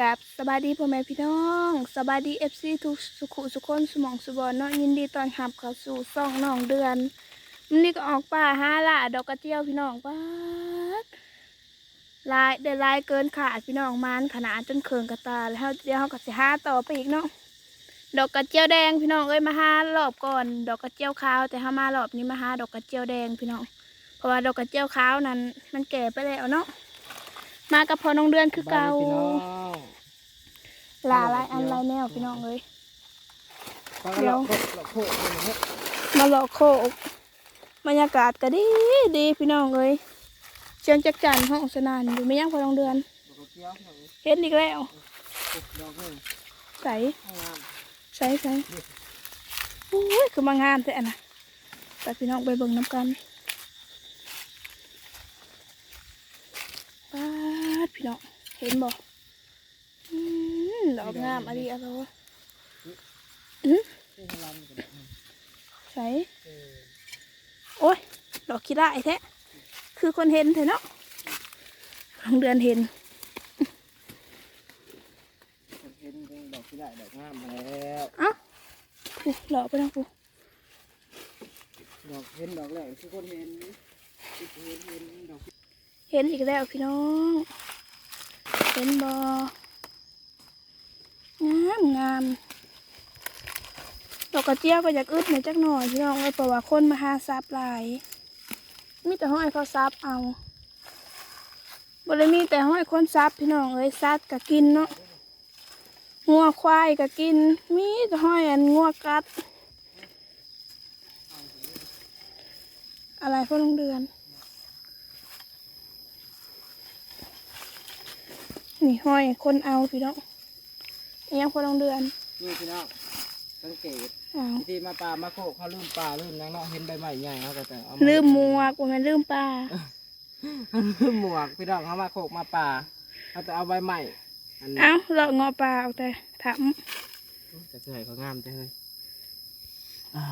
กับสบายดีพ่อแม่พี่น้องสบายดีเอฟซีทุกสุขุสุขคนสมองสุบอนเนาะยินดีตอนหับเข้าสู่ซ่องน้องเดือนมันนี่ก็ออกป่าหาละดอกกระเจียวพี่น้องป้าลายเดลายเกินขาดพี่น้องมันขนาดจนเคืองกระตาแล้วเดี๋ยวเขาก็สิหาต่อไปอีกเนาะดอกกระเจียวแดงพี่น้องเอ้ยมาหารอบก่อน ดอกกระเจียวขาวแต่ถ้ามารอบนี้มาหาดอกกระเจียวแดงพี่น้อง เพราะว่าดอกกระเจียวขาวนั้นมันแก่ไปแล้วเนาะ มากับพอน้องเดือนคือเก่าพี่น้องลาลายอันลายแนวพี่น้องเลยฟังแล้วเราเราโคตรเลยนะมาเลาะโคกบรรยากาศก็ดีดีพี่น้องเลยเชียงจักจันห้องสนานอยู่ไม่ย่างพอลองเดือนเราเกี้ยวหน่อยเห็นอีกแล้วดอกหนึ่งใสห้องน้ใสใสโอ้ยคือมางามแต่อันน่ะไปพี่น้องไปเบิ่งน้ำกันป้าดพี่น้องเห็นบ่อืมดอกงามอะไรอะไรวะอืมำที่ห้องน้ำกันใสเออโอ้ยดอกขี้ได้แท้ คือคนเห็นเถอะเนาะลองเดือนเห็นคนเห็นดอกที่ได้ดอกงามมาแล้วเอ้าปุ๊หล่อไปทางปุ๊ดอกเห็นดอกแรกคือคนเห็นเห็นเห็นเห็นดอกเห็นอีกแล้วพี่น้อง เห็นบองามงามดอกกระเจียวก็อยากอึดหน่อยจักหน่อยพี่น้องเลยเพราะว่าคนมาหาซับหลาย มีแต่ห้อยเขาซับเอาบริมีแต่ห้อยคนซับพี่น้องเอ้ยซัดก็กินเนาะงัวควายก็กิน มีแต่ห้อยอันงัวกัด อะไรพ่อลงเดือน นี่ห้อยคนเอาพี่น้องอิหยังพ่อลุงเดือนนี่พี่น้องสังเกตอ้าววิธีมาป่ามาโคกเขาลืมป่าลืมนังเนาะเห็นใบไม้ใหญ่เขาก็แต่เอาลืมหมวกว่าแมันลืมปลาลืมหมวกพี่น้องเขามาโคกมาป่าเขาจะเอาใบไม้อันนี้เอ้าเรางอปลาเอาแต่ถาม จะสวยเขางามจังเลย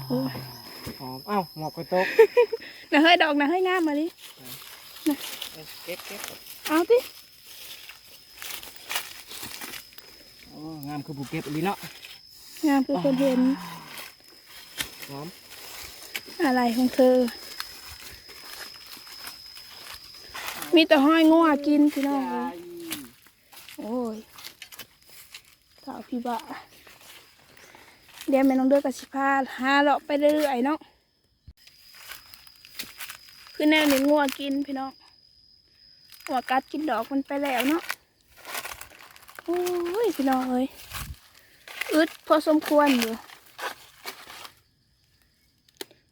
โอ้ย หอมเอ้าหมวกกระตกนะเฮ้ยดอกนะเฮ้ยงามมาดิเก็บเก็บเอาติ โอ้ งามคือผูเก็บอีหลีเนาะงามคือคนเห็นหอมอะไรของเธอ มีแต่ห้อยงัวกินพี่น้องเอ้ยโอ้ยสาวพี่บ้าเดี๋ยวแม่น้องเดือกับสิพาหาเลาะไปเรื่อยๆเนาะคือแนวนี้งัวกินพี่น้องหัวกัดกินดอกมันไปแล้วเนาะโอ้ยพี่น้องเอ้ยอึดพอสมควรอยู่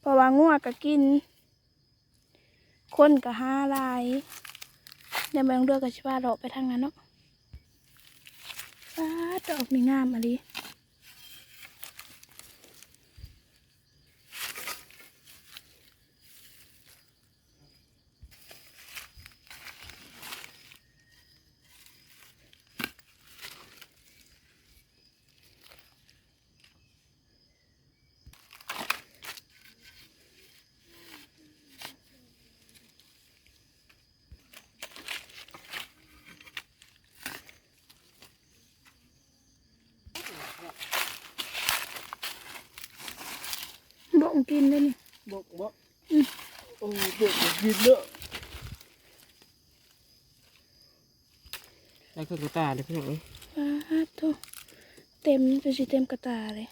เพราะว่างัวก็กิน คนก็ห้าลายเดี๋ยวแม่น้องเลือกับชิว่าเราไปทางนั้นเนาะฟ้าดอกนี่งามอะไร งกินเลยนี่บกบกโอ้ยบกกินเนอะได้เครื่องกระตาเลยพี่หนุ่มป้าดโถเต็มจะสิเต็มกระตาเลย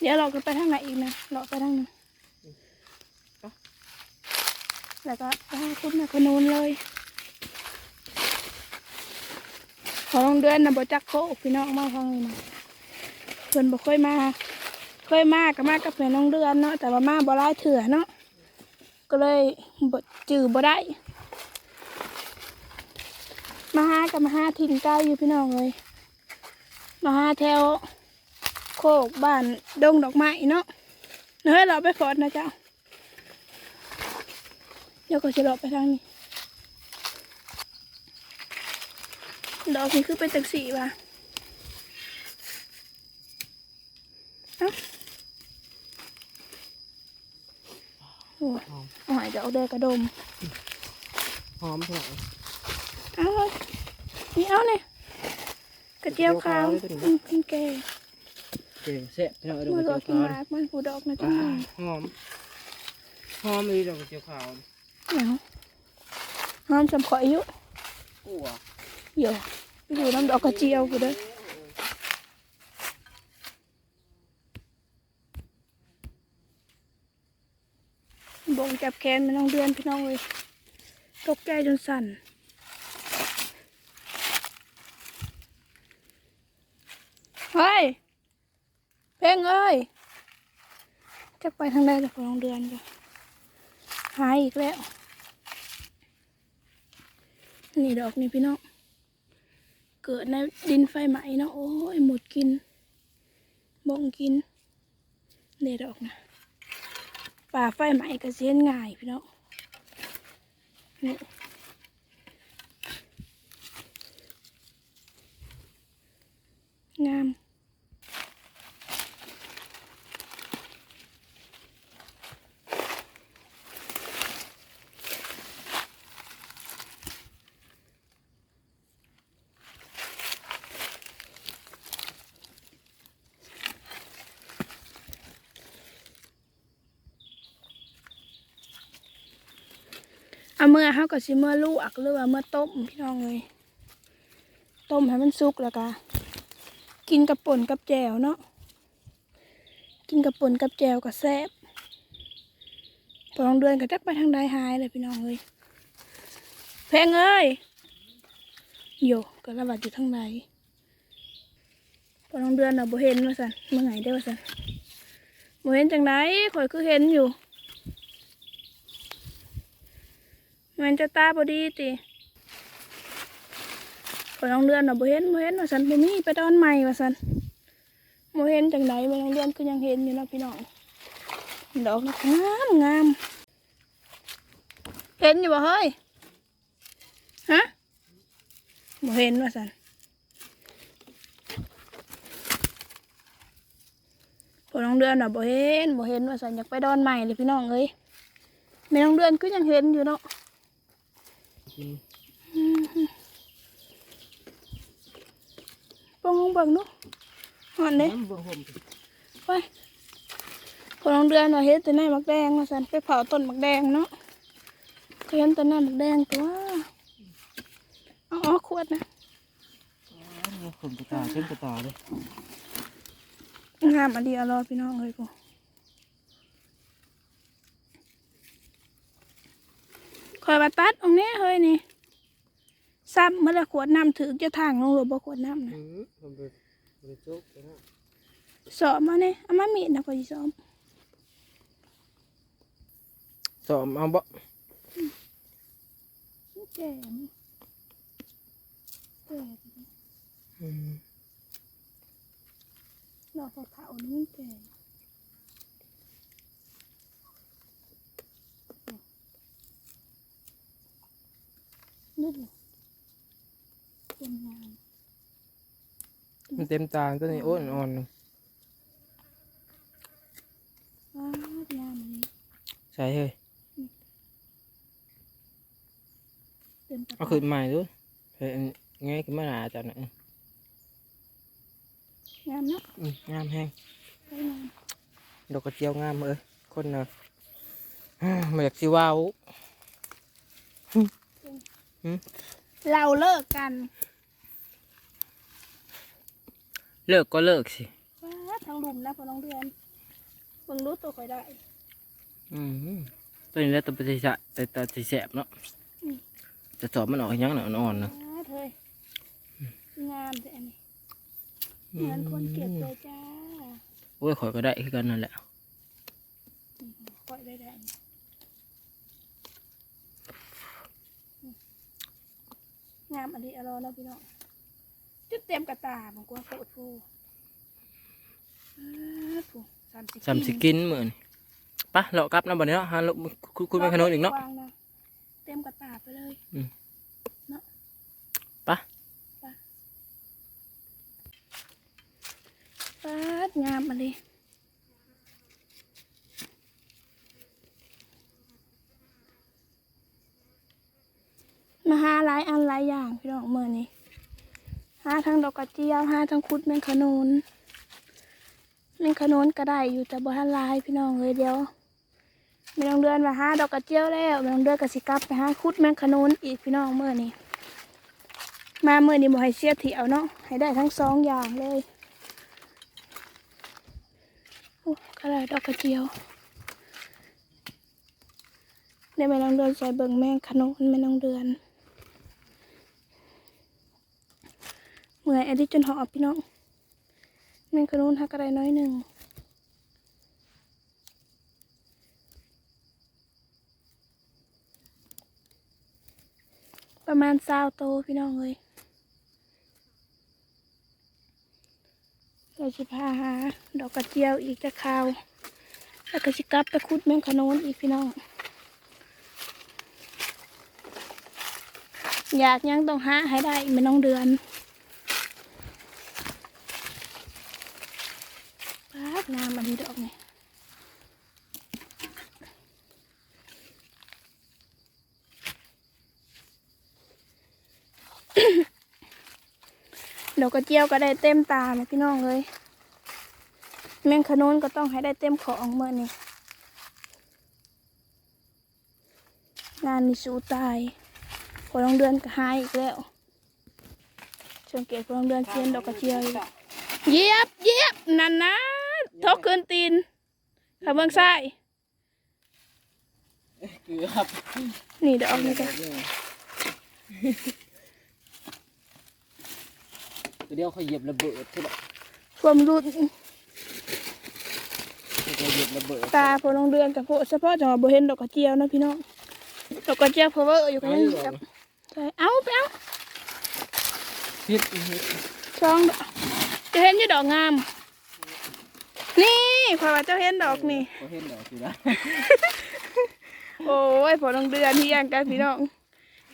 เดี๋ยวเราก็ไปทางไหนอีกนะเราไปทางนั้นแล้วก็ไปหาคุณแม่คนนู้นเลย ขอลองเดือนนะบ่จักโคกพี่น้องมาฟังเลยนะเพื่อนบ่เคยมา เคยมากก็มากับแม่น้องเดือนเนาะแต่ว่ามาบ่ได้เถื่อเนาะก็เลยบจือบ่ได้ มาหากับมาหาถิ่นไกลอยู่พี่น้องเลย มาหาแถวโคกบ้านดงดอกไม้เนาะเฮ้ยเราไปฟอดนะเจ้าเดี๋ยวก็จะเลาะไปทางนี้ดอกนี้คือเป็นตักสีว่ะเอ้า โอ้ยหอมเอาหายดอกเดกระดม หอมพี่หนุ่มเอาเลยนี่เอาเนี่ยกระเจียวขาวตัวนี้อืมกินแก่เจ๋งแซ่บพี่น้องเอ้ยดอกเมื่กอระเราเจียวกินขาวหมากมันผูดอกนะจัอ่างหน่อยหอม หอมเลยดอกกระเจียวขาวเนาหอมสำขอยอยู่กัวเดี๋ยวไปอยู่น้ำดอกกระเจียวกูเด้อ บ่งจับแขนมันน้องเดือนพี่น้องเลยตกใจจนสั่นเฮ้ยเพ่งเอ้ยจะไปทางใดจะไปน้องเดือนจ้ะหายอีกแล้ว นี่ดอกนี่พี่น้องเกิดในดินไฟไหม้เนาะโอ้ยหมดกินบ่งกินเด็ดออกนะ ป่าไฟไหม้ก็เสียนง่ายพี่น้องนี่งาม เอาเมื่อเฮาก็สิเมื่อลวกหรือว่าเมื่อต้มพี่น้องเลยต้มให้มันสุกแล้วก็กินกับป่นกับแจวเนาะกินกับป่นกับแจวก็แซ่บพอลองเดือนก็จักไปทางใดหายเลยพี่น้องเลยแพงเอ้ยโยก็ระบาดอยู่ทางใดพอลองเดือนเราบ่เห็นว่าสันเมื่อไงได้ว่าสันบ่เห็นจังไดข่อยคือเห็นอยู่ มันจะตาบอดีติขอลองเดือนน่ะบ่เห็นบ่เห็นว่าสันบ่มีไปตอนใหม่ว่าสันบ่เห็นจังไดบ่ลองเดือนก็ยังเห็นอยู่นะพี่น้องดอกงามงามเห็นอยู่บ่เฮ้ยฮะบ่เห็นว่าสันพอลองเดือนน่ะบ่เห็นบ่เห็นว่าสันอยากไปดอนใหม่เลยพี่น้องเอ้ยแม่ลองเดือนก็ยังเห็นอยู่เนาะ กินปองเบิ่งดูหอนเด้น้ำบ่ห่มไปพอลองเดือนว่าเฮ็ดแต่ในมักแดงมาสันไปเผาต้นมักแดงเนาะก็เห็นแต่ในมักแดงตัวเอาออกขวดนะผมกระตาเช่นกระตาเลยงามอันดีอร่อยพี่น้องเลยกู อยมาตัดตรงนี้เฮ้ยนี่ซ้ำเมื่อละขวดน้ำถือจะทางลงหรือบ่ขวดน้ำนะอืมผมไปไปจุกนะสอบมาเนี่ยเอามามีดนะก็สิสอบสอมเอาบ่แก่นี่แก่อืมดอกเผาๆนี่มั นแก่นู่นเป็นงานมันเต็มตาตัวนี้โอ้ยอ่อนๆว้าวงามเลยใช่เฮ้ยเต็มกระเอาเป๋าคืนใหม่ดูเฮ้ยง่ายขึ้นมาหนาจังนะงามเนาะอืมงามแห้งสวยงามดอกกระเจียวงามเอ้ยคนเนอะมาอยากสิว้าว เราเลิกกันเลิกก็เลิกสิว้าทั้งลุมนะพอน้องเดือนเบิ่งรู้ตัวคอยได้ อืมตัวนี้แล้วตัวปฏิเสธแต่แต่สิแสบเนาะอืมจะสอบมันออกยังเนาะอ่อนๆเนาะว้าเธยงามแต่อันนี้เหมือนคนเก็บเลยจ้า โอ้ยข่อยก็ได้คือกันนั่นแหละคอยได้ได้ งามอันนี้อร่อยเนาะพี่น้องจุดเต็มกระตาบอกว่าโคตรฟูอ้าฟูสามสิบสามสิกินเหมือนปะเรากลับนะบัดนี้เนาะฮะเราคุยคุยไปขนมอีกเนาะวงเต็มกระตาไปเลยอืมเนาะไปไปปาดงามอันนี้ มาหาหลายอันหลายอย่างพี่น้องเมื่อนี้หาทั้งดอกกระเจียวหาทั้งคุดแมงขนุนแมงขนุนก็ได้อยู่แต่บ่ทันหลายพี่น้องเลยเดียวไม่ต้องเดือนมาหาดอกกระเจียวแล้วไม่ต้องเดือนก็สิกลับไปหาคุดแมงขนุนอีกพี่น้องเมื่อนี้มาเมื่อนี้บ่ให้เสียเที่ยวเนาะให้ได้ทั้งสองอย่างเลยโอ้ก็ได้ดอกกระเจียวเดี๋ยวไม่ต้องเดือนใส่เบิ่งแมงขนุนไม่ต้องเดือน เมื่อยอันนี้จนหอบพี่น้องแมงขนุนหักอะไรน้อยหนึ่งประมาณเศร้าโตพี่น้องเลยเราจะพาหาดอกกระเจียวอีกจะคาวแล้วก็จะกลับไปคุดแมงขนุนอีกพี่น้อง อยากยังต้องหาให้ได้ไม่น้องเดือน ปาดน้ำมันนี้ดอกนี่ ดอ กกระเจียวก็ได้เต็มตาเลยพี่น้องเลยแมงขนุนก็ต้องให้ได้เต็มของเมื่อนี่งานนี่สู้ตายพอลองเดือนก็หายอีกแล้วสังเกตพอลองเดือนเซียนดอกกระเจียวอยู่เหยียบเหยียบนั่นนะทกคืนตีนขาเบื้องซ้ายเกือบนี่เดี๋ยวออกนี่กัน เดี๋ยวเขาเหยียบระเบิดใช่ปะความรุดเขาเหยียบระเบิดตาพอลงเดือนกับพวกเฉพาะจังหวะบ่เห็นดอกกระเจียวนะพี่น้องดอกกระเจียวเพราะว่าอยู่กันยังเหยียบใช่เอาไปเอาพิษช่องดอกจะเห็นอยู่ดอกงาม นี่พอว่าเจ้าเห็นดอกนี่เขาเห็นดอกสินะโอ้ยพอลงเดือนที่ยังกันพี่น้อง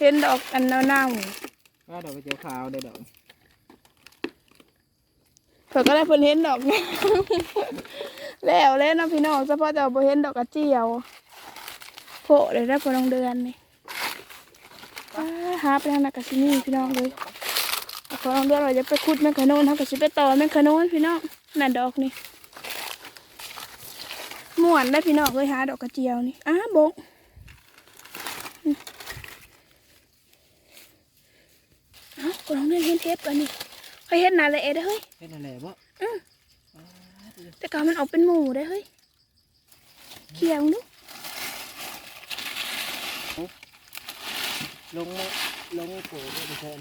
เห็นดอกอันเน่าว่าดอกกระเจียวขาวได้ดอกๆ เพิ่นก็ได้เพิ่นเห็นดอกงามแล้วแล้วนะพี่น้องเฉพาะจะบ่เห็นดอกกระเจียวโผล่เลยได้พอลงเดือนนี่หาไปทางนักกะซินี่พี่น้องเลยพอลงเดือนเราจะไปขุดแมงขนุนเขาก็สิไปต่อแมงขนุนพี่น้องนั่นดอกนี่ม่วนได้พี่น้องเลยหาดอกกระเจียวนี่อ้าบกเอ้าพอลงเดือนเห็นเทปกันนี่ เฮ้ยเห็นหนาเลยเด้อเฮ้ยเห็นอะไรบ่แต่ก่อนมันออกเป็นหมูได้เฮ้ยเขียวดูลงลงโผล่ไปแทน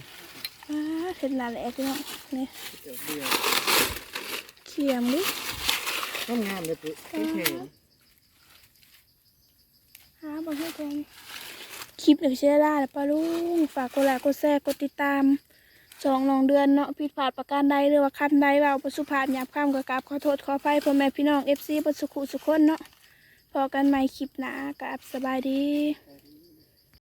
อ่าเห็นหนาเลยพี่น้องนี่เดี๋ยวเดียวเขียวดูต้นงามเลยปุ๊ไม่แข็งหาบอให้แทงคลิปหนึ่งเชื่อได้แล้วป้าลุงฝากกดไลค์กดแชร์กดติดตาม สองน้องเดือนเนาะผิดพลาดประการใดหรือว่าคำใดเว่าประสุภาพหยาบคำกับกราบขอโทษขออภัยพ่อแม่พี่น้องเอฟซีบสุขุสุขคนเนาะพอกันใหม่คลิปหนากราบสบายดี